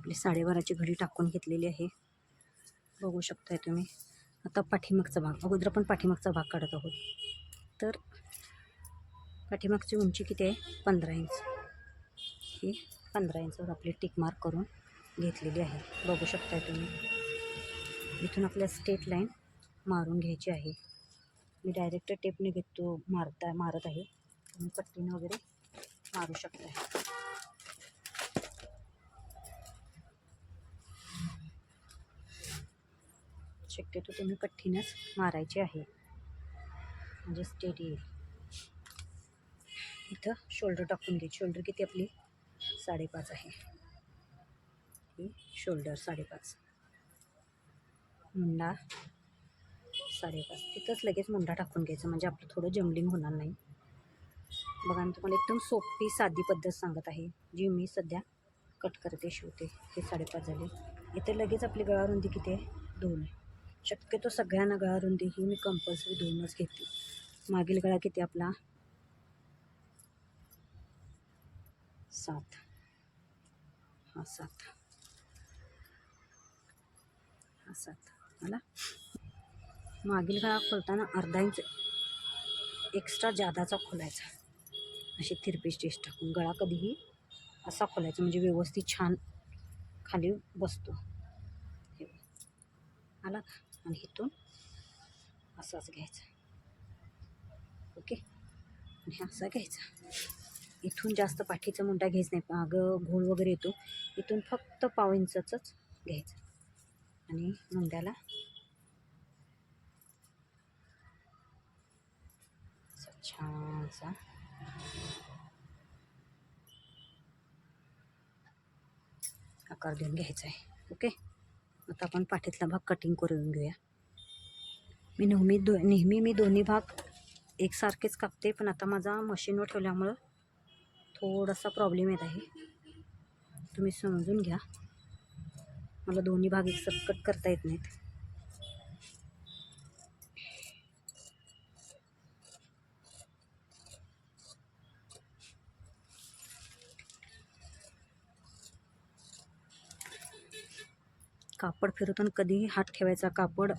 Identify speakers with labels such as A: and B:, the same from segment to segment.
A: आपली साडेबाराची घडी टाकून घेतलेली आहे. बघू शकताय तुम्ही. आता पाठीमागचा भाग अगोदर आपण पाठीमागचा भाग काढत आहोत. तर पाठीमागची उंची किती आहे? पंधरा इंच. ही पंधरा इंचवर आपली टिक मार्क करून घेतलेली आहे. बघू शकताय तुम्ही. इथून आपल्या स्टेट लाईन मारून घ्यायची आहे. मी डायरेक्ट टेपने घेतो मारता मारत आहे. तुम्ही पट्टीनं वगैरे मारू शकताय. शक्यतो तुम्ही पट्टीनंच मारायचे आहे. म्हणजे स्टेडी येईल. इथं शोल्डर टाकून घे. शोल्डर किती आपली? साडेपाच आहे. ही शोल्डर साडेपाच. मुंडा साडेपाच. तिथंच लगेच मुंडा टाकून घ्यायचा. म्हणजे आपलं थोडं जंगलिंग होणार नाही. बघा मी तुम्हाला एकदम सोपी साधी पद्धत सांगत आहे. जी मी सध्या कट करते शिवते हे साडेपाच झाले. इथे लगेच आपली गळारुंदी किती आहे? दोन. आहे शक्यतो सगळ्यांना गळारुंदी ही मी कंपल्सरी दोनच घेते. मागील गळा किती आपला? सात. हा सात. हा सात. मला मागील गळा खोलताना अर्धा इंच एक्स्ट्रा जादाचा खोलायचा. अशी थिरपी स्टेज टाकून. गळा कधीही असा खोलायचा म्हणजे व्यवस्थित छान खाली बसतो. हे आला? का आणि इथून असाच घ्यायचा. ओके? आणि असा घ्यायचा. इथून जास्त पाठीचा मुंडा घ्यायचा नाही. मागं घोळ वगैरे येतो. इथून फक्त पाव इंचाचंच घ्यायचं. आणि मुंड्याला असा छानसा आकार देऊन घ्यायचा आहे. ओके? आता आपण पाठीतला भाग कटिंग करून घेऊया. मी नेहमी दो नेहमी मी दोन्ही भाग एकसारखेच कापते पण आता माझा मशीनवर ठेवल्यामुळं थोडासा प्रॉब्लेम येत आहे. तुम्ही समजून घ्या. मला दोन्ही भाग एकसाथ कट करता येत नाहीत. कापड फिरवताना कधीही हात ठेवायचा कापड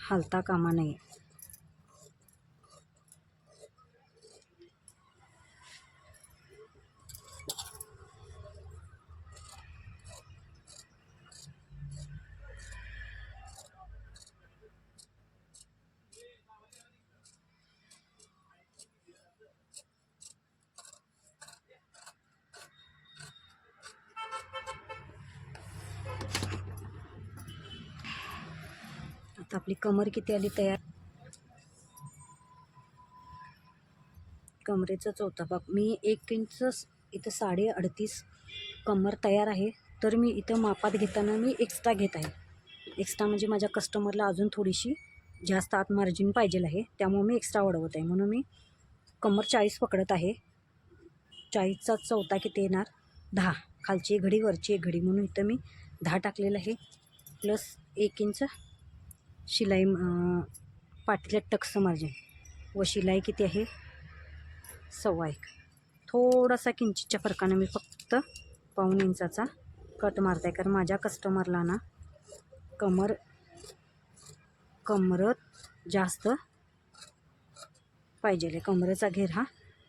A: हालता कामा नये आता आपली कमर किती आली तयार? कमरेचा चौथा भाग मी एक इंच इथं साडे अडतीस कमर तयार आहे. तर मी इथं मापात घेताना मी एक्स्ट्रा घेत आहे. एक्स्ट्रा म्हणजे माझ्या कस्टमरला अजून थोडीशी जास्त आत मार्जिन पाहिजे आहे. त्यामुळे मी एक्स्ट्रा वाढवत आहे. म्हणून मी कमर चाळीस पकडत आहे. चाळीसचा चौथा किती येणार? दहा. खालची एक घडी वरची एक घडी. म्हणून इथं मी दहा टाकलेलं आहे. प्लस एक इंच शिलाई पाठीला टक्स मार्जिन. व शिलाई किती आहे? सव्वा एक. थोडासा किंचितच्या फरकानं मी फक्त पाऊण इंचाचा कट मारत आहे कारण माझ्या कस्टमरला ना कमर कमरत जास्त पाहिजे आहे कमरेचा घेर हा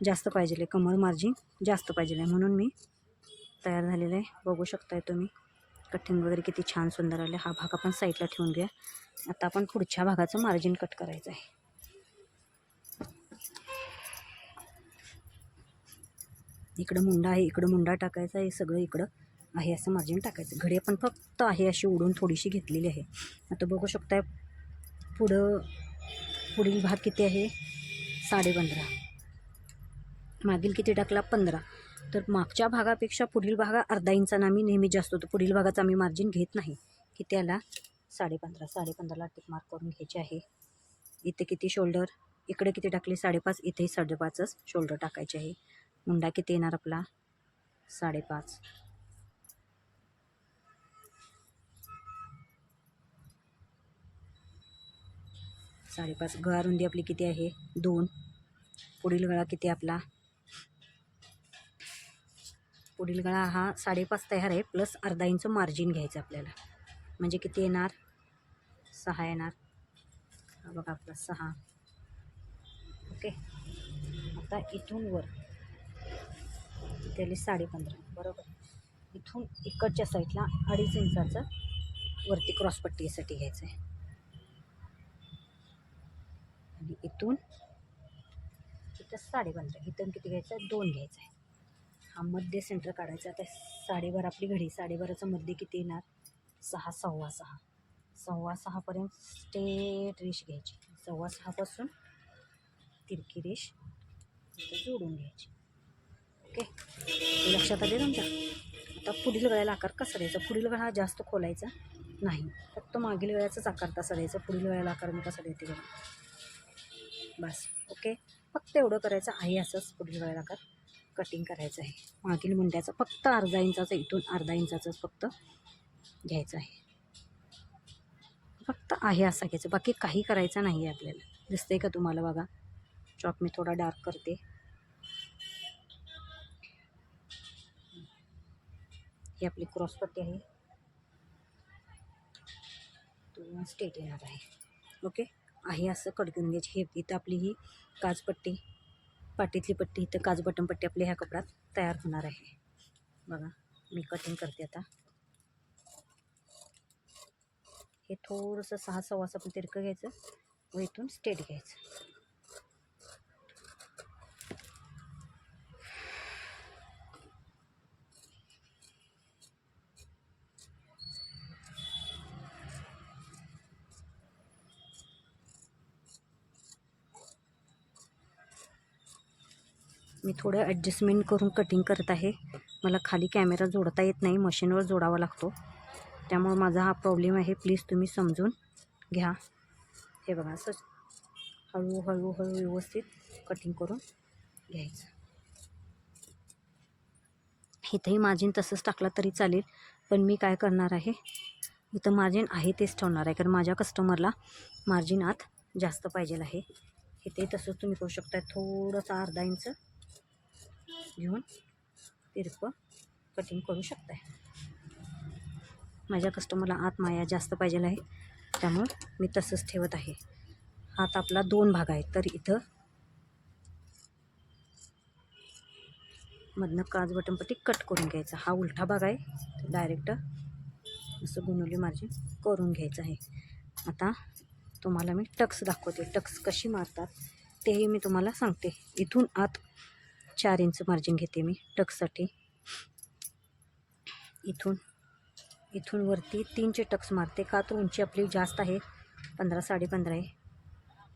A: जास्त पाहिजे आहे कमर मार्जिन जास्त पाहिजे आहे म्हणून मी तयार झालेलं आहे. बघू शकताय तुम्ही. कटिंग वगैरे किती छान सुंदर आले. हा भाग आपण साईडला ठेवून घेऊया. आता आपण पुढच्या भागाचं मार्जिन कट करायचं आहे. इकडं मुंडा आहे इकडं मुंडा टाकायचा आहे सगळं इकडं आहे असं मार्जिन टाकायचं. घडी आपण फक्त आहे अशी उडून थोडीशी घेतलेली आहे. आता बघू शकताय पुढं पुढील भाग किती आहे? साडेपंधरा. मागील किती टाकला? पंधरा. तर मागच्या भागापेक्षा पुढील भागा अर्धा इंचानं आम्ही नेहमी जास्त होतो. पुढील भागाचा आम्ही मार्जिन घेत नाही. की त्याला साडेपंधरा साडेपंधराला टिक मार्क करून घ्यायचे आहे. इथे किती शोल्डर इकडे किती टाकले साडेपाच इथेही साडेपाचच शोल्डर टाकायचे आहे. मुंडा किती येणार आपला? साडेपाच. साडेपाच. गळा रुंदी आपली किती आहे? दोन. पुढील गळा किती आपला? पुढील गळा हा साडेपाच तयार आहे प्लस अर्धा इंच मार्जिन घ्यायचं आपल्याला. म्हणजे किती येणार? सहा येणार. बघा आपला सहा. ओके. आता इथून वर. त्याला साडेपंधरा. बरोबर. इथून इकडच्या साईडला अडीच इंचाचं वरती क्रॉसपट्टीसाठी घ्यायचं आहे. आणि इथून इथं साडेपंधरा. इथून किती घ्यायचं? आहे दोन घ्यायचं आहे. हा मध्य सेंटर काढायचा आता साडेबारा आपली घडी साडेबाराचा मध्य किती येणार? सहा सव्वा सहा. सव्वा सहापर्यंत स्टेट रेष घ्यायची. सव्वा सहापासून तिरकी रेष जोडून घ्यायची. ओके? लक्षात आले तुमच्या? आता पुढील गळ्याला आकार कसा द्यायचा? पुढील गळा हा जास्त खोलायचा नाही. फक्त मागील गळ्याचाच आकार तसा द्यायचा. पुढील गळ्याला आकार मी कसा देते बघा. बस. ओके? फक्त एवढं करायचं आहे असंच पुढील गळ्याला आकार. कटिंग करायचं आहे. मागील मुंड्याचं फक्त अर्धा इंचाचं इथून अर्धा इंचाचंच फक्त घ्यायचं आहे. फक्त आहे असा घ्यायचं. बाकी काही करायचं नाही आहे आपल्याला. दिसतंय का तुम्हाला बघा? चॉक मी थोडा डार्क करते. ही आपली क्रॉसपट्टी आहे. तो स्टेट येणार आहे. ओके आहे असं कट घ्यायची. हे इथं आपली ही काजपट्टी पाटीतली पट्टी इथं काजू बटन पट्टी आपल्या ह्या कपड्यात तयार होणार आहे. बघा मी कटिंग करते आता. हे थोडंसं सहा सव्वाचं आपण तिरकं घ्यायचं व इथून स्टेट घ्यायचं. मी थोडं ॲडजस्टमेंट करून कटिंग करत आहे. मला खाली कॅमेरा जोडता येत नाही मशीनवर जोडावा लागतो. त्यामुळे माझा हा प्रॉब्लेम आहे. प्लीज तुम्ही समजून घ्या. हे बघा असं हळूहळू हळू व्यवस्थित कटिंग करून घ्यायचं. इथंही मार्जिन तसंच टाकला तरी चालेल पण मी काय करणार आहे? इथं मार्जिन आहे तेच ठेवणार आहे कारण माझ्या कस्टमरला मार्जिन आत जास्त पाहिजे आहे. इथे तसंच तुम्ही करू शकता थोडंसं अर्धा इंच घेऊन तिरपं कटिंग करू शकताय. माझ्या कस्टमरला आत माया जास्त पाहिजे आहे त्यामुळं मी तसंच ठेवत आहे. हात आपला दोन भाग आहे तर इथं मधनं काज बटनपट्टी कट करून घ्यायचा. हा उलटा भाग आहे डायरेक्ट असं गुणवली मार्जिन करून घ्यायचं आहे. आता तुम्हाला मी टक्स दाखवते. टक्स कशी मारतात तेही मी तुम्हाला सांगते. इथून आत चार इंच मार्जिन घेते मी टक्ससाठी इथून इथून वरती तीनचे टक्स मारते. का तर उंची आपली जास्त आहे पंधरा साडेपंधरा आहे.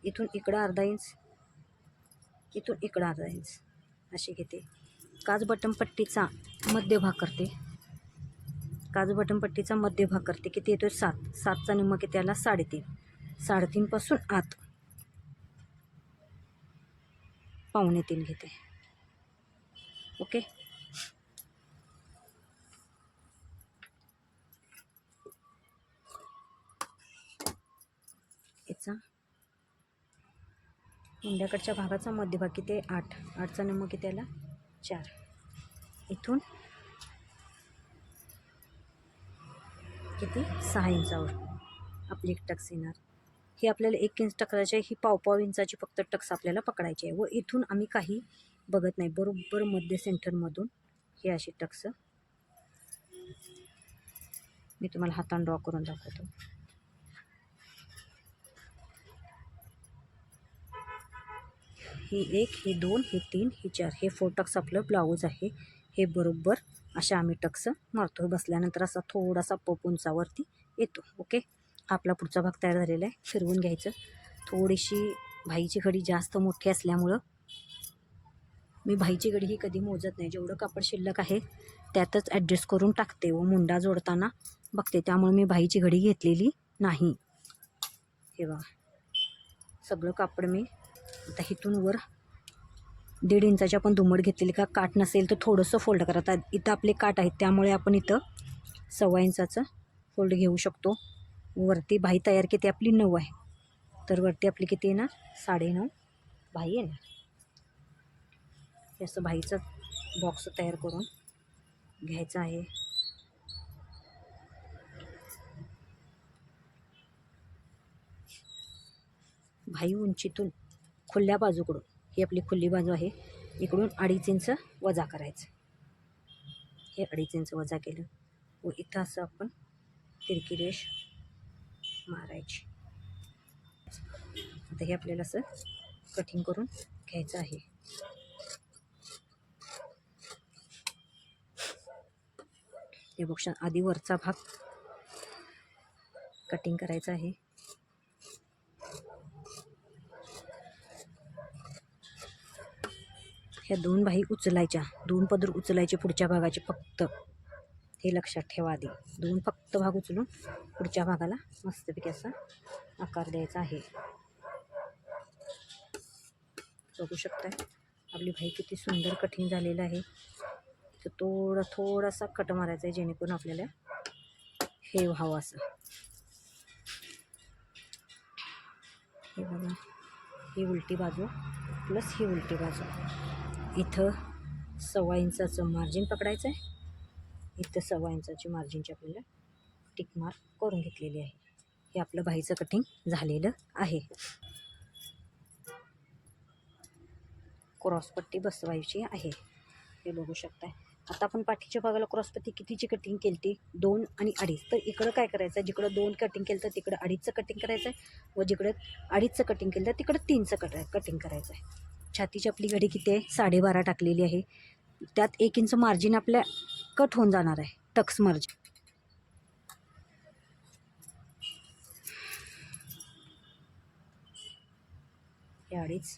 A: इथून इकडं अर्धा इंच इथून इकडं अर्धा इंच अशी घेते. काज बटन पट्टीचा मध्यभाग करते. काज बटन पट्टीचा मध्यभाग करते. किती येतो सात. सातचा निम्मा किती आला? साडेतीन. साडेतीनपासून आत पावणे तीन घेते. ओके. याचा मुंड्याकडच्या भागाचा मध्यभाग किती आहे आठ. आठचा नंबर किती आला? चार. इथून किती? सहा इंचावर आपली एक टक्स येणार. ही आपल्याला एक इंच टकरायची आहे. ही पावपाव इंचाची फक्त टक्स आपल्याला पकडायची आहे. व इथून आम्ही काही बघत नाही. बरोबर मध्य सेंटरमधून हे अशी टक्स. मी तुम्हाला हातान ड्रॉ करून दाखवतो. ही एक ही दोन ही तीन ही चार. हे फोर टक्स आपलं ब्लाऊज आहे. हे बरोबर अशा आम्ही टक्स मारतो बसल्यानंतर असा थोडासा पप उंचावरती येतो. ओके? आपला पुढचा भाग तयार झालेला आहे. फिरवून घ्यायचं. थोडीशी भाईची घडी जास्त मोठी असल्यामुळं मी भाईची घडी ही कधी मोजत नाही. जेवढं कापड शिल्लक आहे त्यातच ॲडजस्ट करून टाकते व मुंडा जोडताना बघते. त्यामुळे मी भाईची घडी घेतलेली नाही. हे बघा. सगळं कापड मी आता इथून वर दीड इंचाची आपण दुमड घेतलेली. का काट नसेल तर थोडंसं फोल्ड करा आता इथं आपले काट आहेत त्यामुळे आपण इथं सव्वा इंचाचं फोल्ड घेऊ शकतो. वरती भाई तयार किती? आपली नऊ आहे. तर वरती आपली किती येणार? साडेनऊ. भाई येणार. हे असं भाईचं बॉक्स तयार करून घ्यायचा आहे. भाई उंचीतून खुल्या बाजूकडून ही आपली खुल्ली बाजू आहे इकडून अडीच इंच वजा करायचं. हे अडीच इंच वजा केलं. व इथं असं आपण तिरकी रेष मारायची. आता हे आपल्याला असं कटिंग करून घ्यायचं आहे. हे बघ आधी वरचा भाग कटिंग करायचा आहे. ह्या दोन बाही उचलायच्या दोन पदर उचलायचे पुढच्या भागाचे फक्त. हे लक्षात ठेवा आधी. दोन फक्त भाग उचलून पुढच्या भागाला मस्तपैकी असा आकार द्यायचा आहे. बघू शकताय आपली भाई किती सुंदर कठीण झालेलं आहे. तर थोडा थोडासा कट मारायचा आहे जेणेकरून आपल्याला हे व्हावं असं. हे बघा ही उलटी बाजू प्लस ही उलटी बाजू. इथं सव्वा इंचाचं मार्जिन पकडायचं आहे. इथं सव्वा इंचाची मार्जिनची आपल्याला टिक मार्क करून घेतलेली आहे. हे आपलं बाईचं कटिंग झालेलं आहे. क्रॉसपट्टी बसवायची आहे. हे बघू शकताय. आता आपण पाठीच्या भागाला क्रॉसपती कितीची कटिंग केली ती दोन आणि अडीच. तर इकडं काय करायचं? आहे जिकडं दोन कटिंग केलं तर तिकडं अडीचचं कटिंग करायचं आहे व जिकडं अडीचचं कटिंग केलं तर तिकडं तीनचं कट कटिंग करायचं आहे छातीची आपली घडी किती आहे? साडेबारा टाकलेली आहे. त्यात एक इंच मार्जिन आपल्या कट होऊन जाणार आहे. टक्स मार्जिन हे अडीच.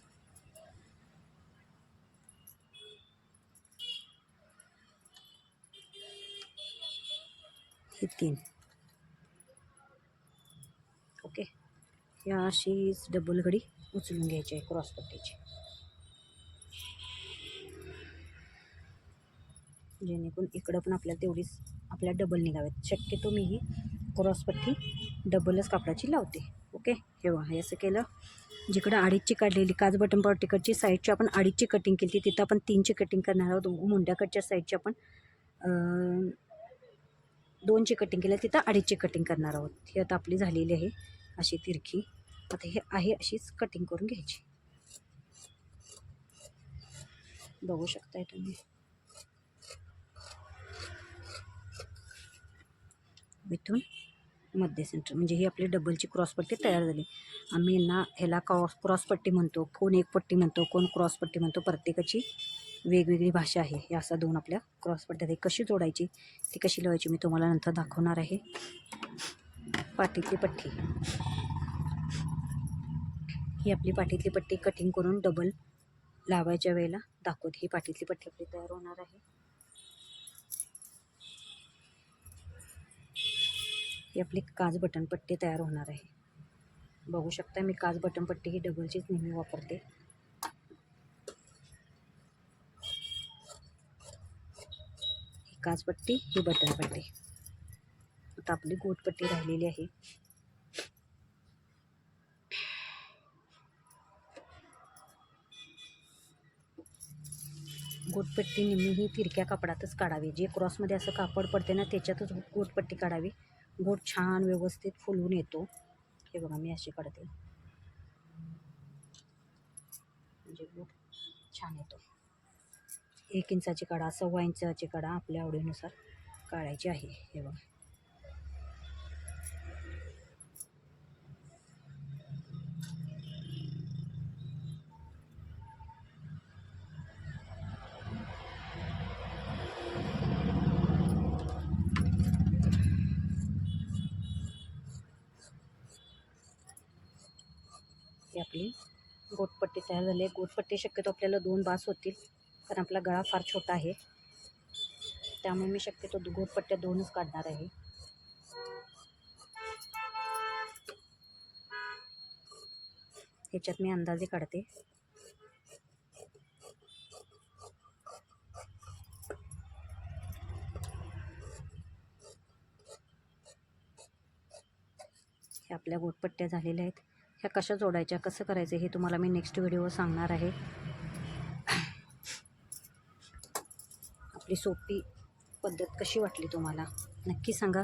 A: की तीन ओके या अशीच डबल घडी उचलून घ्यायची आहे क्रॉसपट्टीची जेणेकरून इकडं पण आपल्याला तेवढीच आपल्या डबल निघावेत शक्यतो मी ही क्रॉसपट्टी डबलच कापडाची लावते. ओके हे बघा हे असं केलं. जिकडं अडीचची काढलेली काज बटन तिकडची साईडची आपण अडीचची कटिंग केली तिथं आपण तीनची कटिंग करणार आहोत. मुंड्याकडच्या साईडची आपण दोनची कटिंग केलं तिथं अडीचची कटिंग करणार आहोत. ही आता आपली झालेली आहे अशी तिरखी आता हे आहे अशीच कटिंग करून घ्यायची. बघू शकताय तुम्ही. इथून मध्य सेंटर म्हणजे ही आपली डबलची क्रॉसपट्टी तयार झाली. आम्ही यांना ह्याला क्रॉस क्रॉसपट्टी म्हणतो कोण एक पट्टी म्हणतो कोण क्रॉसपट्टी म्हणतो प्रत्येकाची वेगवेगळी भाषा आहे. या असा दोन आपल्या क्रॉस पडतात. हे कशी जोडायची ती कशी लावायची मी तुम्हाला नंतर दाखवणार आहे. पाठीतली पट्टी. ही आपली पाठीतली पट्टी कटिंग करून डबल लावायच्या वेळेला दाखवते. ही पाठीतली पट्टी आपली तयार होणार आहे. ही आपली काच बटन पट्टी तयार होणार आहे. बघू शकता मी काच बटन पट्टी ही डबलचीच नेहमी वापरते. ही ही बटन पट्टी आता आपली गोटपट्टी राहिलेली आहे. गोटपट्टी नेहमी ही तिरक्या कापडातच काढावी. जे क्रॉसमध्ये असं कापड पडते ना त्याच्यातच गोटपट्टी काढावी. गोट छान व्यवस्थित फुलून येतो. हे बघा मी अशी काढते. म्हणजे गोट छान येतो. एक इंचाची काढा सव्वा इंचाची काढा आपल्या आवडीनुसार काढायची आहे. हे बघा. आपली गोटपट्टी तयार झाली आहे. गोटपट्टी शक्यतो आपल्याला दोन बास होतील. कारण आपला गळा फार छोटा आहे. त्यामुळे मी शक्यतो दो- गोटपट्ट्या दोनच काढणार आहे. ह्याच्यात मी अंदाजे काढते. ह्या आपल्या गोटपट्ट्या झालेल्या आहेत. ह्या कशा जोडायच्या कसं करायचं हे तुम्हाला मी नेक्स्ट व्हिडिओ सांगणार आहे. आपली सोपी पद्धत कशी वाटली तुम्हाला? नक्की सांगा.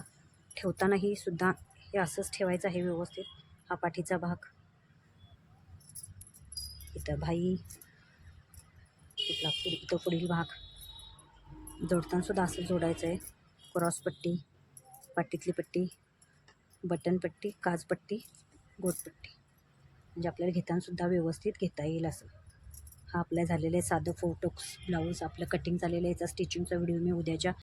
A: ठेवतानाही सुद्धा हे असंच ठेवायचं आहे व्यवस्थित. हा पाठीचा भाग. इथं भाई. इथला पुढ इथं पुढील भाग. जोडतानासुद्धा असं जोडायचं आहे क्रॉसपट्टी पाटीतली पट्टी बटनपट्टी काजपट्टी गोटपट्टी म्हणजे आपल्याला घेतानासुद्धा व्यवस्थित घेता येईल असं. हा आपल्या झालेलं आहे साधं फोटोक्स ब्लाऊज आपलं कटिंग झालेलं आहे. याचा स्टिचिंगचा व्हिडिओ मी उद्याच्या